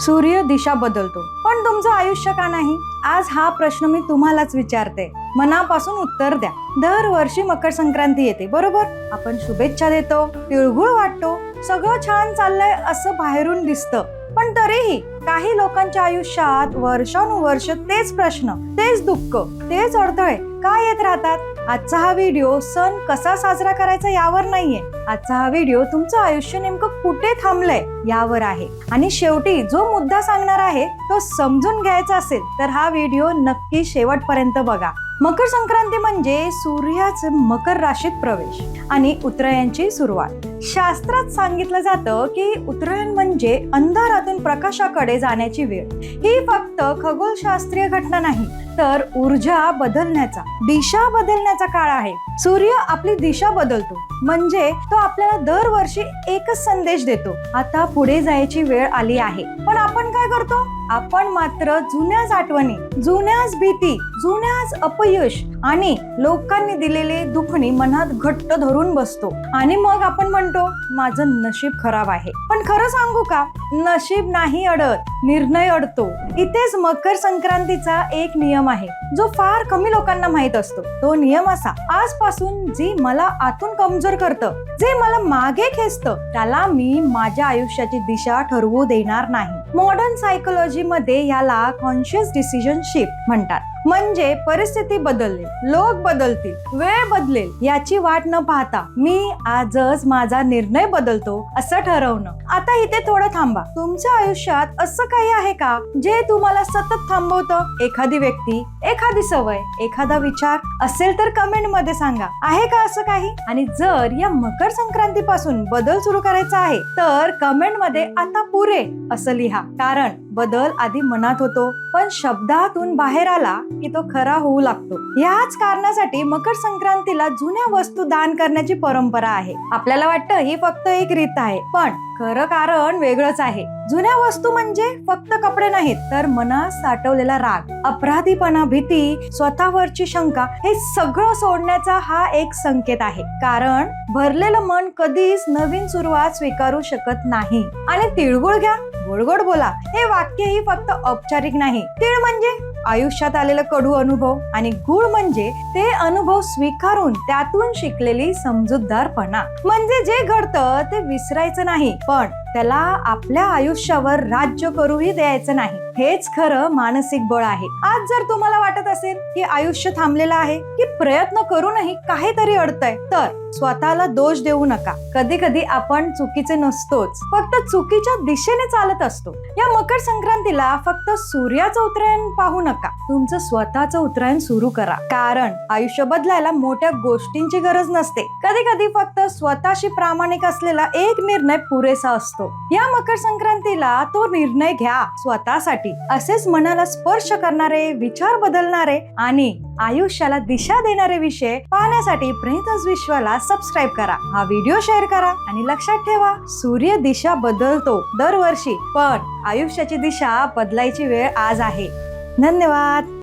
सूर्य दिशा बदलतो. पण तुमचं आयुष्य का नाही? आज हा प्रश्न मी तुम्हालाच विचारते. मनापासून उत्तर द्या. दरवर्षी मकर संक्रांती येते बरोबर? आपण शुभेच्छा देतो तिळगुळ वाटतो सगळं छान चाललंय असं बाहेरून दिसतं. तरीही काही लोकांच्या आयुष्यात वर्षानुवर्ष तेच प्रश्न तेच दुःख तेच अडथळे का येत राहतात? आजचा हा व्हिडिओ सण कसा साजरा करायचा यावर नाहीये. आजचा हा व्हिडिओ तुमचं आयुष्य नेमकं कुठे थांबलंय यावर आहे. आणि शेवटी जो मुद्दा सांगणार आहे तो समजून घ्यायचा असेल तर हा व्हिडिओ नक्की शेवटपर्यंत बघा. मकर संक्रांती म्हणजे सूर्याचं मकर राशीत प्रवेश आणि उत्तरायणची सुरुवात. शास्त्रात सांगितलं जातं की उत्तरायण म्हणजे अंधारातून प्रकाशाकडे जाण्याची वेळ. ही फक्त खगोलशास्त्रीय घटना नाही तर ऊर्जा बदलण्याचा दिशा बदलण्याचा काळ आहे. सूर्य आपली दिशा बदलतो म्हणजे तो आपल्याला दरवर्षी एकच संदेश देतो आता पुढे जायची वेळ आली आहे. पण आपण काय करतो? आपण मात्र जुन्याच आठवणी जुन्याच भीती जुन्याच अपयश आणि लोकांनी दिलेले दुखणी मनात घट्ट धरून बसतो. आणि मग आपण म्हणतो माझं नशीब खराब आहे. पण खरं सांगू का? नशीब नाही अडत निर्णय अडतो. इथेच मकर संक्रांतीचा एक नियम आहे जो फार कमी लोकांना माहीत असतो. तो नियम असा आजपासून जे मला आतून कमजोर करतं जे मला मागे खेचतं त्याला मी माझ्या आयुष्याची दिशा ठरवू देणार नाही. मॉडर्न सायकोलॉजी मध्ये याला कॉन्शियस डिसिजन म्हणतात. म्हणजे परिस्थिती बदलली लोक बदलतील वेळ बदलेल याची वाट न पाहता मी आजच माझा निर्णय बदलतो असं ठरवणं. आता इथे थोडं थांबा. तुमच्या आयुष्यात असं काही आहे का जे तुम्हाला सतत थांबवतं? एखादी व्यक्ती एखादी सवय एखादा विचार असेल तर कमेंटमध्ये सांगा. आहे का असं काही? आणि जर या मकर संक्रांती पासून बदल सुरू करायचा आहे तर कमेंटमध्ये आता पुरे असं लिहा. कारण बदल आधी मनात होतो पण शब्दातून बाहेर आला की तो खरा होऊ लागतो. याच कारणासाठी मकर संक्रांतीला जुन्या वस्तू दान करण्याची परंपरा आहे. आपल्याला वाटतं ही फक्त एक रीत आहे पण खरं कारण वेगळंच आहे. जुन्या वस्तू म्हणजे फक्त कपडे नाहीत तर मनात साठवलेला राग अपराधीपणा भीती स्वतःवरची शंका हे सगळं सोडण्याचा हा एक संकेत आहे. कारण भरलेलं मन कधीच नवीन सुरुवात स्वीकारू शकत नाही. आणि तिळगुळ घ्या गोड गोड बोला हे वाक्य ही फक्त औपचारिक नाही. तीळ म्हणजे आयुष्यात आलेला कडू अनुभव आणि गुळ म्हणजे ते अनुभव स्वीकारून त्यातून शिकलेली समजूतदारपणा. म्हणजे जे घडतं ते विसरायचं नाही पण त्याला आपल्या आयुष्यावर राज्य करूही द्यायचं नाही. हेच खरं मानसिक बळ आहे. आज जर तुम्हाला वाटत असेल की आयुष्य थांबलेलं आहे की प्रयत्न करूनही काहीतरी अडतंय तर स्वतःला दोष देऊ नका. कधी कधी आपण चुकीचे नसतोच. फक्त चुकीच्या दिशेने चालत असतो. या मकर संक्रांतीला फक्त सूर्याचं उत्तरायण पाहू नका. तुमचं स्वतःचं उत्तरायण सुरू करा. कारण आयुष्य बदलायला मोठ्या गोष्टींची गरज नसते. कधी कधी फक्त स्वतःशी प्रामाणिक असलेला एक निर्णय पुरेसा असतो. असतो या मकर संक्रांतीला तो निर्णय घ्या स्वतःसाठी. असेच मनाला स्पर्श करणारे विचार बदलणारे आणि आयुष्याला दिशा देणारे विषय पाहण्यासाठी प्रणितच विश्वाला सबस्क्राईब करा. हा व्हिडिओ शेअर करा आणि लक्षात ठेवा सूर्य दिशा बदलतो दरवर्षी पण आयुष्याची दिशा बदलायची वेळ आज आहे. धन्यवाद!